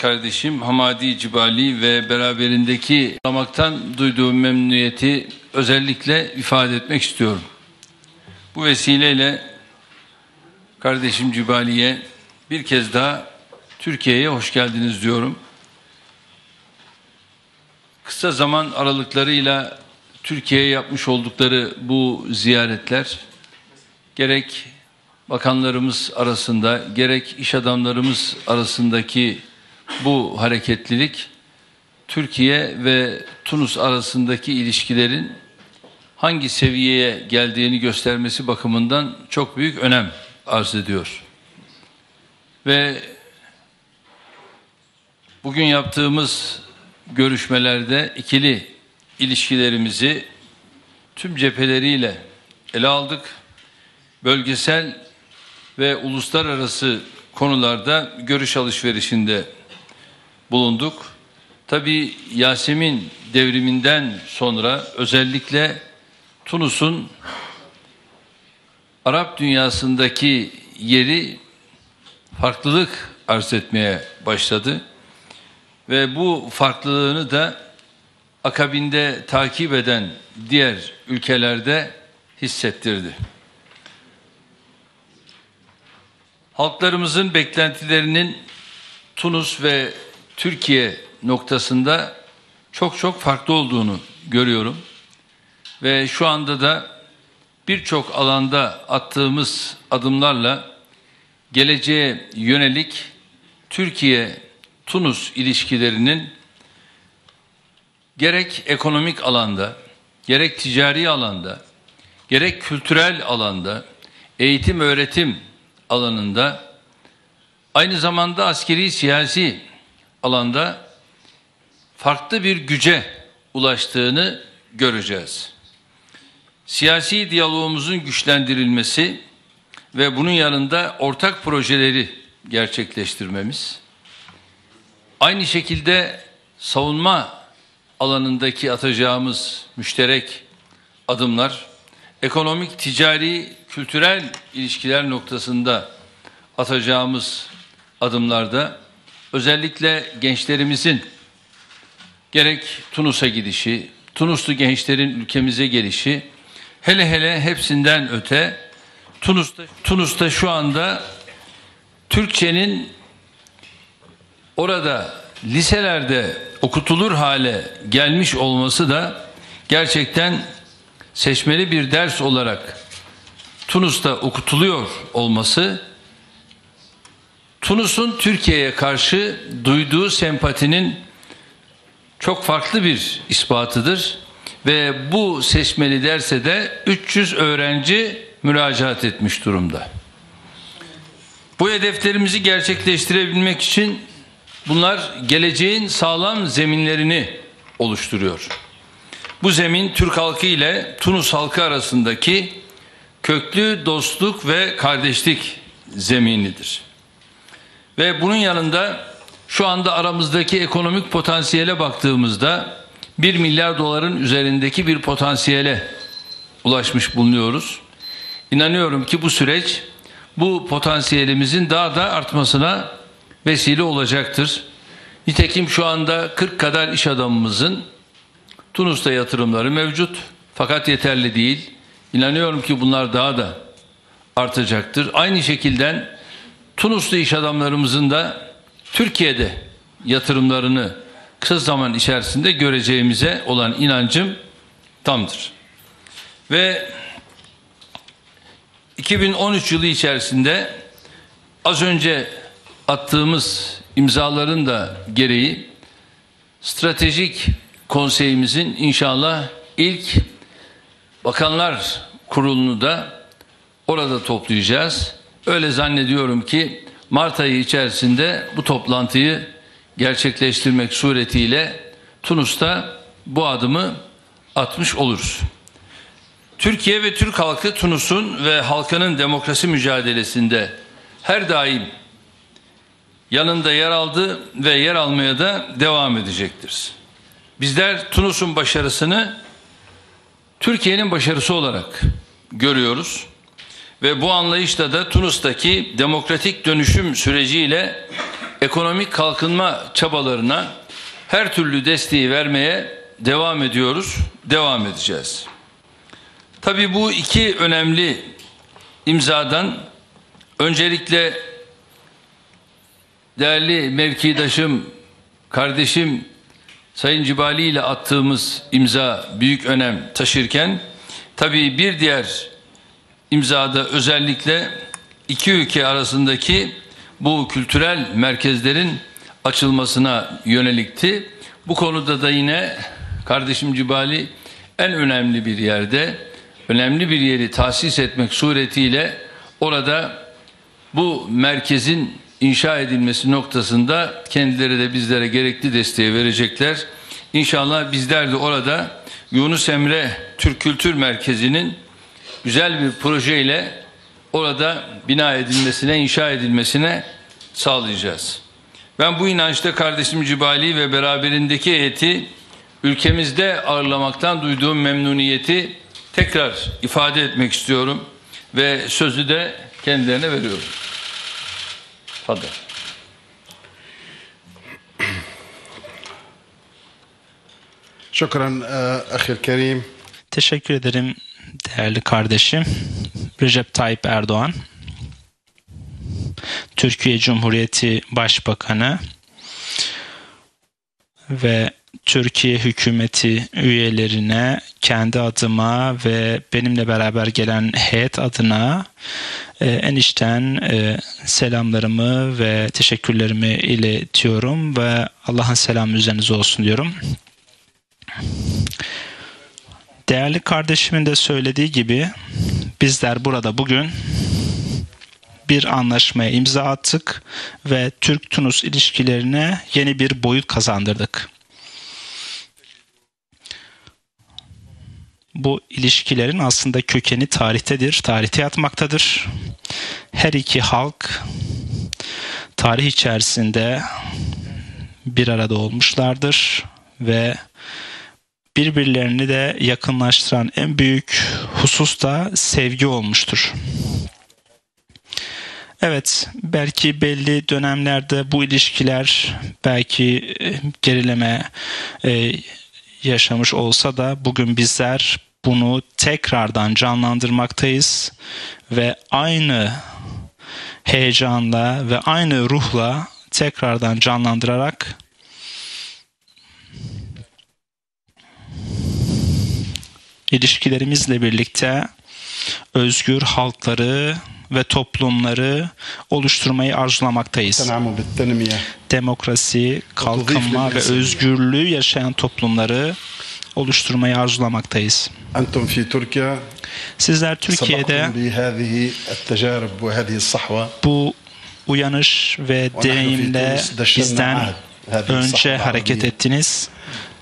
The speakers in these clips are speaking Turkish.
kardeşim Hamadi Cibali ve beraberindeki olamaktan duyduğum memnuniyeti özellikle ifade etmek istiyorum. Bu vesileyle kardeşim Cibali'ye bir kez daha Türkiye'ye hoş geldiniz diyorum. Kısa zaman aralıklarıyla Türkiye'ye yapmış oldukları bu ziyaretler gerek bakanlarımız arasında gerek iş adamlarımız arasındaki bu hareketlilik Türkiye ve Tunus arasındaki ilişkilerin hangi seviyeye geldiğini göstermesi bakımından çok büyük önem arz ediyor. Ve bugün yaptığımız görüşmelerde ikili ilişkilerimizi tüm cepheleriyle ele aldık. Bölgesel ve uluslararası konularda görüş alışverişinde bulunduk. Tabi Yasemin devriminden sonra özellikle Tunus'un Arap dünyasındaki yeri farklılık arz etmeye başladı. Ve bu farklılığını da akabinde takip eden diğer ülkelerde hissettirdi. Halklarımızın beklentilerinin Tunus ve Türkiye noktasında çok çok farklı olduğunu görüyorum. Ve şu anda da birçok alanda attığımız adımlarla geleceğe yönelik Türkiye-Tunus ilişkilerinin gerek ekonomik alanda, gerek ticari alanda, gerek kültürel alanda, eğitim öğretim alanında, aynı zamanda askeri siyasi alanda farklı bir güce ulaştığını göreceğiz. Siyasi diyalogumuzun güçlendirilmesi ve bunun yanında ortak projeleri gerçekleştirmemiz, aynı şekilde savunma alanındaki atacağımız müşterek adımlar, ekonomik, ticari, kültürel ilişkiler noktasında atacağımız adımlarda özellikle gençlerimizin gerek Tunus'a gidişi, Tunuslu gençlerin ülkemize gelişi, hele hele hepsinden öte Tunus'ta, Tunus'ta şu anda Türkçenin orada liselerde okutulur hale gelmiş olması da gerçekten seçmeli bir ders olarak Tunus'ta okutuluyor olması Tunus'un Türkiye'ye karşı duyduğu sempatinin çok farklı bir ispatıdır ve bu seçmeli derse de 300 öğrenci müracaat etmiş durumda. Bu hedeflerimizi gerçekleştirebilmek için bunlar geleceğin sağlam zeminlerini oluşturuyor. Bu zemin Türk halkı ile Tunus halkı arasındaki köklü dostluk ve kardeşlik zeminidir. Ve bunun yanında şu anda aramızdaki ekonomik potansiyele baktığımızda 1 milyar doların üzerindeki bir potansiyele ulaşmış bulunuyoruz. İnanıyorum ki bu süreç bu potansiyelimizin daha da artmasına vesile olacaktır. Nitekim şu anda 40 kadar iş adamımızın Tunus'ta yatırımları mevcut fakat yeterli değil. İnanıyorum ki bunlar daha da artacaktır. Aynı şekilde Tunuslu iş adamlarımızın da Türkiye'de yatırımlarını kısa zaman içerisinde göreceğimize olan inancım tamdır. Ve 2013 yılı içerisinde az önce attığımız imzaların da gereği stratejik konseyimizin inşallah ilk bakanlar kurulunu da orada toplayacağız. Öyle zannediyorum ki Mart ayı içerisinde bu toplantıyı gerçekleştirmek suretiyle Tunus'ta bu adımı atmış oluruz. Türkiye ve Türk halkı Tunus'un ve halkının demokrasi mücadelesinde her daim yanında yer aldı ve yer almaya da devam edecektir. Bizler Tunus'un başarısını Türkiye'nin başarısı olarak görüyoruz. Ve bu anlayışla da Tunus'taki demokratik dönüşüm süreciyle ekonomik kalkınma çabalarına her türlü desteği vermeye devam ediyoruz, devam edeceğiz. Tabii bu iki önemli imzadan öncelikle değerli mevkidaşım, kardeşim Sayın Cibali ile attığımız imza büyük önem taşırken tabii bir diğer imzada özellikle iki ülke arasındaki bu kültürel merkezlerin açılmasına yönelikti. Bu konuda da yine kardeşim Cibali en önemli bir yerde önemli bir yeri tahsis etmek suretiyle orada bu merkezin inşa edilmesi noktasında kendileri de bizlere gerekli desteği verecekler. İnşallah bizler de orada Yunus Emre Türk Kültür Merkezi'nin güzel bir projeyle orada bina edilmesine, inşa edilmesine sağlayacağız. Ben bu inançta kardeşim Cibali ve beraberindeki heyeti ülkemizde ağırlamaktan duyduğum memnuniyeti tekrar ifade etmek istiyorum ve sözü de kendilerine veriyorum. Hadi. Şükran, e, ahir Kerim. Teşekkür ederim değerli kardeşim Recep Tayyip Erdoğan. Türkiye Cumhuriyeti Başbakanı ve Türkiye hükümeti üyelerine kendi adıma ve benimle beraber gelen heyet adına e, en içten e, selamlarımı ve teşekkürlerimi iletiyorum ve Allah'ın selamı üzerinize olsun diyorum. Değerli kardeşimin de söylediği gibi bizler burada bugün bir anlaşmaya imza attık ve Türk-Tunus ilişkilerine yeni bir boyut kazandırdık. Bu ilişkilerin aslında kökeni tarihtedir, tarihte yatmaktadır. Her iki halk tarih içerisinde bir arada olmuşlardır ve birbirlerini de yakınlaştıran en büyük husus da sevgi olmuştur. Evet, belki belli dönemlerde bu ilişkiler belki gerileme e, yaşamış olsa da bugün bizler bunu tekrardan canlandırmaktayız ve aynı heyecanla ve aynı ruhla tekrardan canlandırarak ilişkilerimizle birlikte özgür halkları ve toplumları oluşturmayı arzulamaktayız. Demokrasi, kalkınma ve özgürlüğü yaşayan toplumları oluşturmayı arzulamaktayız. Sizler Türkiye'de bu uyanış ve deneyimle bizden önce hareket ettiniz.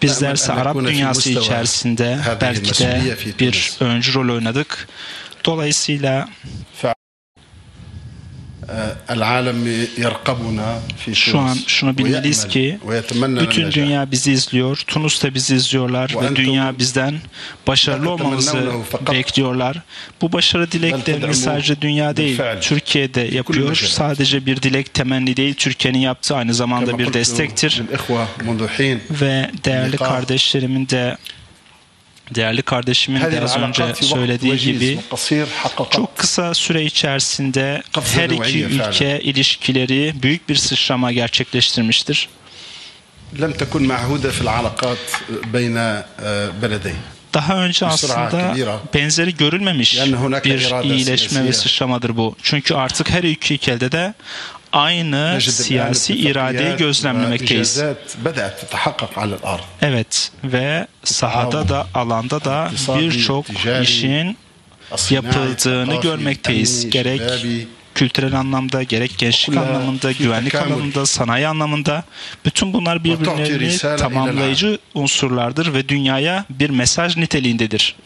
Bizlerse Arap dünyası içerisinde belki de bir öncü rol oynadık. Dolayısıyla şu an şunu bilmeliyiz ki bütün dünya bizi izliyor. Tunus'ta bizi izliyorlar ve dünya bizden başarılı olmamızı bekliyorlar. Bu başarı dileklerini sadece dünya değil, Türkiye'de yapıyor. Sadece bir dilek temenni değil, Türkiye'nin yaptığı aynı zamanda bir destektir. Ve değerli kardeşlerimin de Değerli kardeşimin de az önce söylediği gibi çok kısa süre içerisinde her iki ülke ilişkileri büyük bir sıçrama gerçekleştirmiştir. Daha önce aslında benzeri görülmemiş bir iyileşme ve sıçramadır bu. Çünkü artık her iki ülkede de aynı siyasi iradeyi gözlemlemekteyiz. Evet ve sahada da alanda da birçok işin yapıldığını görmekteyiz. Gerek kültürel anlamda, gerek gençlik anlamında, güvenlik anlamında, sanayi anlamında bütün bunlar birbirlerini tamamlayıcı unsurlardır ve dünyaya bir mesaj niteliğindedir.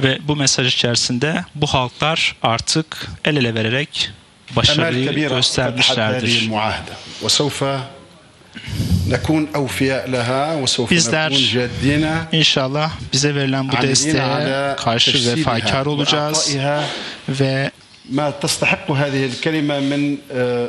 Ve bu mesaj içerisinde bu halklar artık el ele vererek أمال başarıyı كبيرة فتحت هذه göstermişlerdir. المعاهدة وسوف نكون أوفياء لها وسوف Bizler نكون جادين İnşallah bize verilen bu عاملين desteğe على karşı تجسيدها vefakar olacağız وإعطائها ve ما تستحق هذه الكلمة من آه،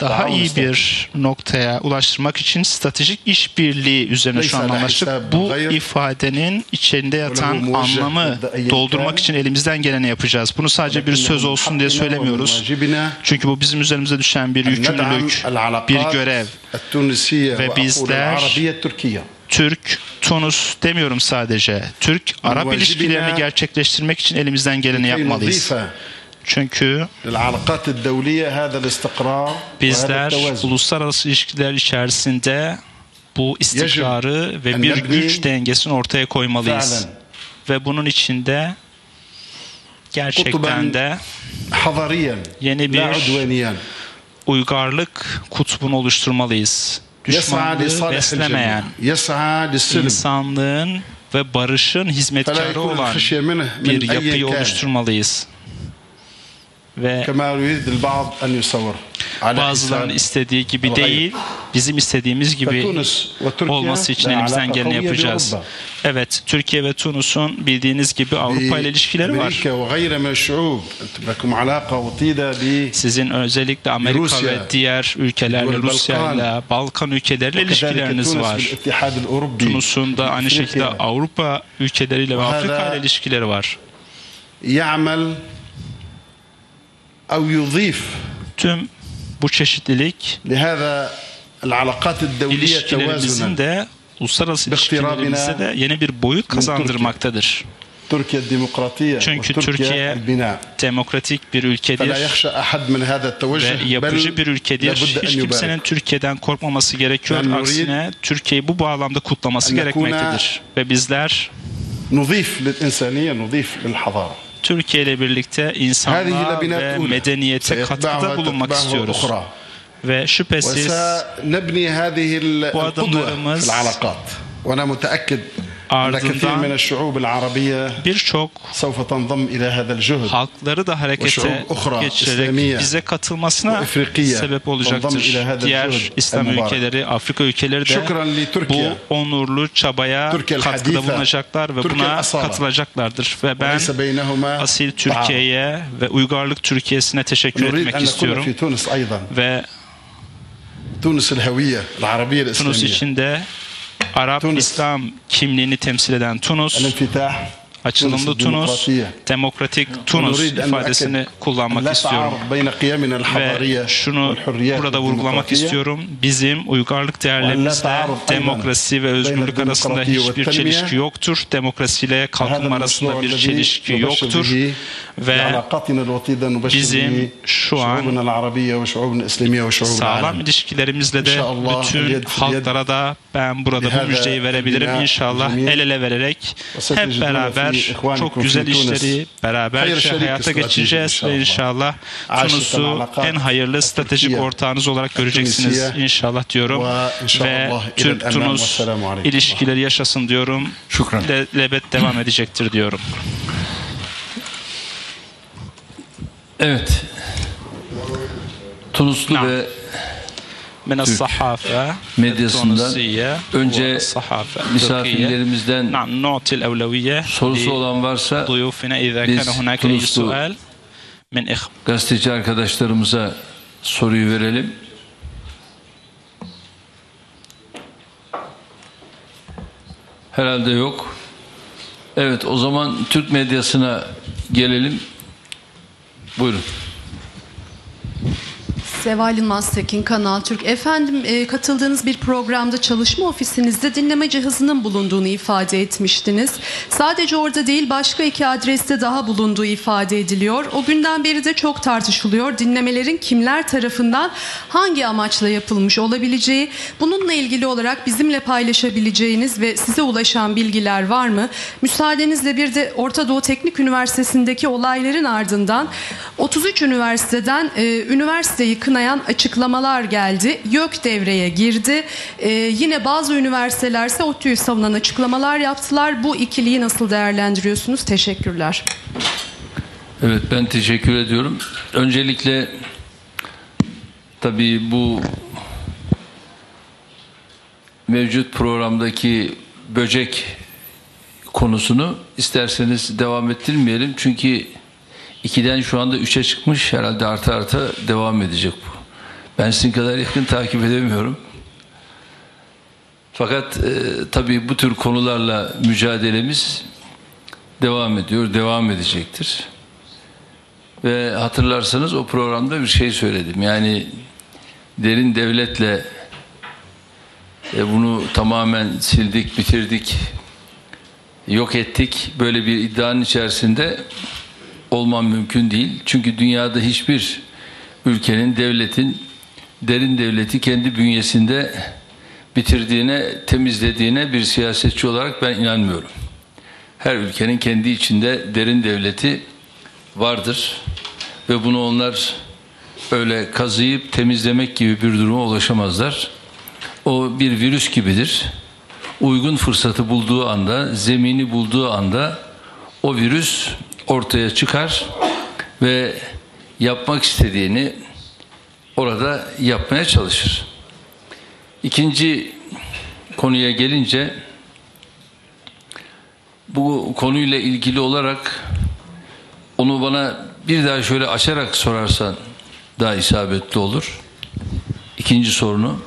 daha, daha iyi bir noktaya ulaştırmak için stratejik işbirliği üzerine şu an anlaştık. Bu ifadenin içinde yatan anlamı doldurmak için elimizden geleni yapacağız. Bunu sadece bir söz olsun diye söylemiyoruz. Çünkü bu bizim üzerimize düşen bir yükümlülük, bir görev. Ve bizler Türk, Tunus demiyorum sadece. Türk-Arap ilişkilerini gerçekleştirmek için elimizden geleni yapmalıyız. Çünkü bizler uluslararası ilişkiler içerisinde bu istikrarı ve bir güç dengesini ortaya koymalıyız. Ve bunun içinde gerçekten de yeni bir uygarlık kutbunu oluşturmalıyız. Düşmanlığı beslemeyen, insanlığın ve barışın hizmetkarı olan bir yapıyı oluşturmalıyız ve bazıların istediği gibi değil, bizim istediğimiz gibi olması için elimizden geleni yapacağız. Evet, Türkiye ve Tunus'un bildiğiniz gibi Avrupa ile ilişkileri var. Sizin özellikle Amerika ve diğer ülkelerle, Rusya ile, Balkan ülkeleriyle ilişkileriniz var. Tunus'un da aynı şekilde Avrupa ülkeleriyle ve Afrika ile ilişkileri var. يعمل أو يضيف Tüm bu çeşitlilik لهذا العلاقات الدولية ilişkilerimizin توازنا de uluslararası باقترابنا ilişkilerimize de yeni bir boyut kazandırmaktadır. تركيا الديمقراطية Çünkü وتركيا Türkiye البناء demokratik bir فلا ülkedir يخشى أحد من هذا ve التوجه yapıcı bir بل ülkedir. لابد Hiç أن kimsenin يبارك Türkiye'den korkmaması gerekiyor. Ben nurid- Aksine Türkiye'yi bu bağlamda kutlaması En gerekmektedir. Ve bizler نضيف للإنسانية نضيف للحضارة Türkiye ile birlikte insanlığa ve medeniyete katkıda bulunmak istiyoruz. Ve şüphesiz bu adımlarımız ardından birçok halkları da harekete geçirerek bize katılmasına sebep olacaktır. Diğer İslam ülkeleri, Afrika ülkeleri de bu onurlu çabaya katkıda bulunacaklar ve buna katılacaklardır. Ve ben asil Türkiye'ye ve uygarlık Türkiye'sine teşekkür etmek istiyorum. Ve Tunus içinde Arap Tunus. İslam kimliğini temsil eden Tunus. Açılımlı Tunus, demokratik Tunus ifadesini kullanmak istiyorum. Ve şunu burada vurgulamak istiyorum. Bizim uygarlık değerlerimizde demokrasi ve özgürlük arasında hiçbir çelişki yoktur. Demokrasiyle kalkınma arasında bir çelişki yoktur. Ve bizim şu an sağlam ilişkilerimizle de bütün halklara da ben burada bu müjdeyi verebilirim inşallah el ele vererek hep beraber beraber çok güzel işleri beraberce hayata geçireceğiz ve inşallah Tunus'u en hayırlı stratejik ortağınız olarak göreceksiniz inşallah diyorum ve Türk-Tunus ilişkileri yaşasın diyorum. Şükran. Lebet devam edecektir diyorum. Evet. Tunuslu ve medyasında önce misafirlerimizden sorusu olan varsa biz Tunuslu gazeteci arkadaşlarımıza soruyu verelim. Herhalde yok. Evet o zaman Türk medyasına gelelim. Buyurun. Seval Yılmaz Tekin, Kanal Türk. Efendim e, katıldığınız bir programda çalışma ofisinizde dinleme cihazının bulunduğunu ifade etmiştiniz. Sadece orada değil başka iki adreste daha bulunduğu ifade ediliyor. O günden beri de çok tartışılıyor. Dinlemelerin kimler tarafından hangi amaçla yapılmış olabileceği. Bununla ilgili olarak bizimle paylaşabileceğiniz ve size ulaşan bilgiler var mı? Müsaadenizle bir de Orta Doğu Teknik Üniversitesi'ndeki olayların ardından 33 üniversiteden e, üniversiteyi kınayan açıklamalar geldi. YÖK devreye girdi. E, yine bazı üniversitelerse ODTÜ'yü savunan açıklamalar yaptılar. Bu ikiliyi nasıl değerlendiriyorsunuz? Teşekkürler. Evet ben teşekkür ediyorum. Öncelikle tabii bu mevcut programdaki böcek konusunu isterseniz devam ettirmeyelim. Çünkü 2'den şu anda 3'e çıkmış. Herhalde arta arta devam edecek bu. Ben sizin kadar yakın takip edemiyorum. Fakat e, tabii bu tür konularla mücadelemiz devam ediyor, devam edecektir. Ve hatırlarsanız o programda bir şey söyledim. Yani derin devletle e, bunu tamamen sildik, bitirdik, yok ettik. Böyle bir iddianın içerisinde olmam mümkün değil. Çünkü dünyada hiçbir ülkenin, devletin derin devleti kendi bünyesinde bitirdiğine, temizlediğine bir siyasetçi olarak ben inanmıyorum. Her ülkenin kendi içinde derin devleti vardır ve bunu onlar öyle kazıyıp temizlemek gibi bir duruma ulaşamazlar. O bir virüs gibidir. Uygun fırsatı bulduğu anda, zemini bulduğu anda o virüs ortaya çıkar ve yapmak istediğini orada yapmaya çalışır. İkinci konuya gelince bu konuyla ilgili olarak onu bana bir daha şöyle açarak sorarsan daha isabetli olur. İkinci sorunu.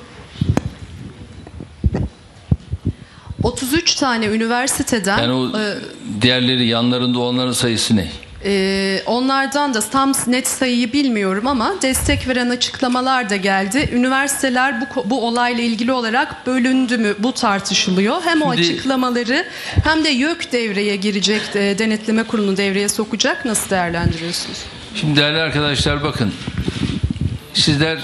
33 tane üniversiteden Yani o e, diğerleri yanlarında olanların sayısı ne? e, onlardan da tam net sayıyı bilmiyorum ama destek veren açıklamalar da geldi. Üniversiteler bu bu olayla ilgili olarak bölündü mü bu tartışılıyor. Hem o Şimdi- açıklamaları hem de YÖK devreye girecek, e, denetleme kurulunu devreye sokacak. Nasıl değerlendiriyorsunuz? Şimdi değerli arkadaşlar bakın. Sizler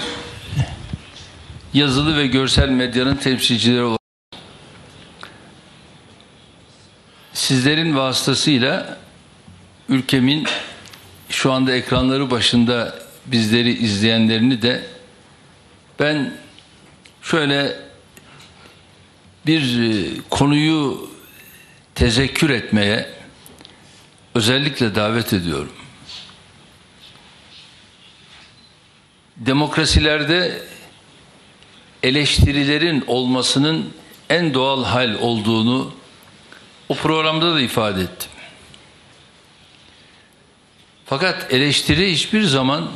yazılı ve görsel medyanın temsilcileri olarak sizlerin vasıtasıyla ülkemin şu anda ekranları başında bizleri izleyenlerini de ben şöyle bir e, konuyu tezekkür etmeye özellikle davet ediyorum. Demokrasilerde eleştirilerin olmasının en doğal hal olduğunu o programda da ifade ettim. Fakat eleştiri hiçbir zaman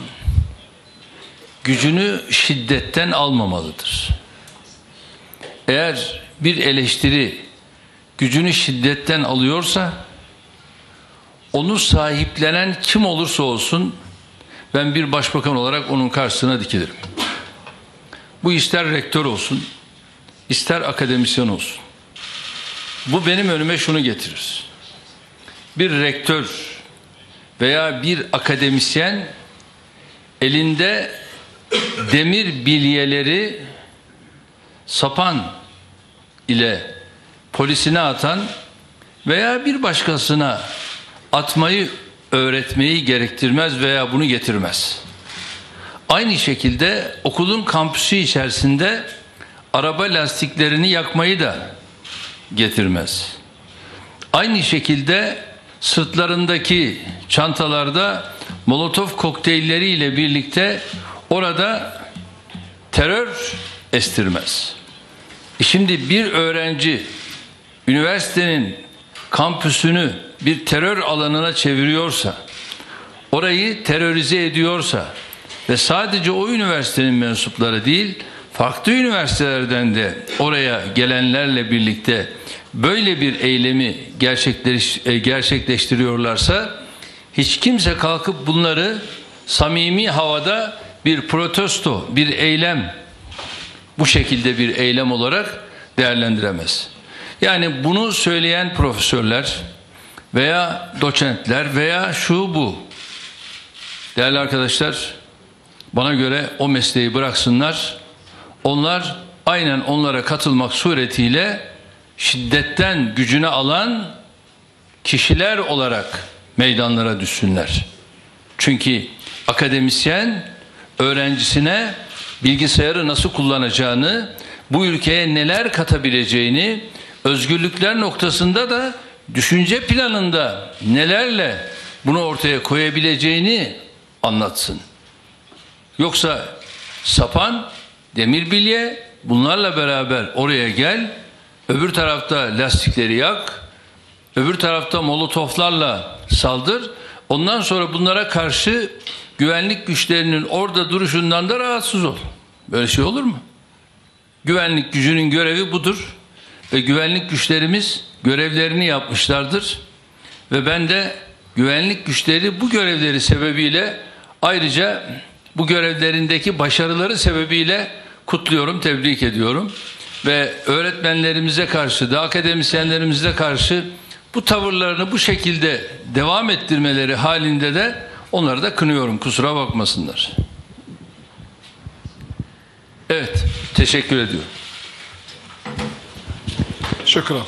gücünü şiddetten almamalıdır. Eğer bir eleştiri gücünü şiddetten alıyorsa onu sahiplenen kim olursa olsun ben bir başbakan olarak onun karşısına dikilirim. Bu ister rektör olsun, ister akademisyen olsun. Bu benim önüme şunu getirir. Bir rektör veya bir akademisyen elinde demir bilyeleri sapan ile polisine atan veya bir başkasına atmayı öğretmeyi gerektirmez veya bunu getirmez. Aynı şekilde okulun kampüsü içerisinde araba lastiklerini yakmayı da getirmez. Aynı şekilde sırtlarındaki çantalarda molotof kokteylleriyle birlikte orada terör estirmez. E Şimdi bir öğrenci üniversitenin kampüsünü bir terör alanına çeviriyorsa, orayı terörize ediyorsa ve sadece o üniversitenin mensupları değil, farklı üniversitelerden de oraya gelenlerle birlikte böyle bir eylemi e, gerçekleştiriyorlarsa hiç kimse kalkıp bunları samimi havada bir protesto, bir eylem bu şekilde bir eylem olarak değerlendiremez. Yani bunu söyleyen profesörler veya doçentler veya şu bu değerli arkadaşlar bana göre o mesleği bıraksınlar. Onlar aynen onlara katılmak suretiyle şiddetten gücünü alan kişiler olarak meydanlara düşsünler. Çünkü akademisyen öğrencisine bilgisayarı nasıl kullanacağını, bu ülkeye neler katabileceğini, özgürlükler noktasında da düşünce planında nelerle bunu ortaya koyabileceğini anlatsın. Yoksa sapan, demir bilye bunlarla beraber oraya gel, öbür tarafta lastikleri yak, öbür tarafta molotoflarla saldır. Ondan sonra bunlara karşı güvenlik güçlerinin orada duruşundan da rahatsız ol. Böyle şey olur mu? Güvenlik gücünün görevi budur. Ve güvenlik güçlerimiz görevlerini yapmışlardır. Ve ben de güvenlik güçleri bu görevleri sebebiyle ayrıca bu görevlerindeki başarıları sebebiyle kutluyorum, tebrik ediyorum. Ve öğretmenlerimize karşı da akademisyenlerimize karşı bu tavırlarını bu şekilde devam ettirmeleri halinde de onları da kınıyorum. Kusura bakmasınlar. Evet, teşekkür ediyorum. Şükran.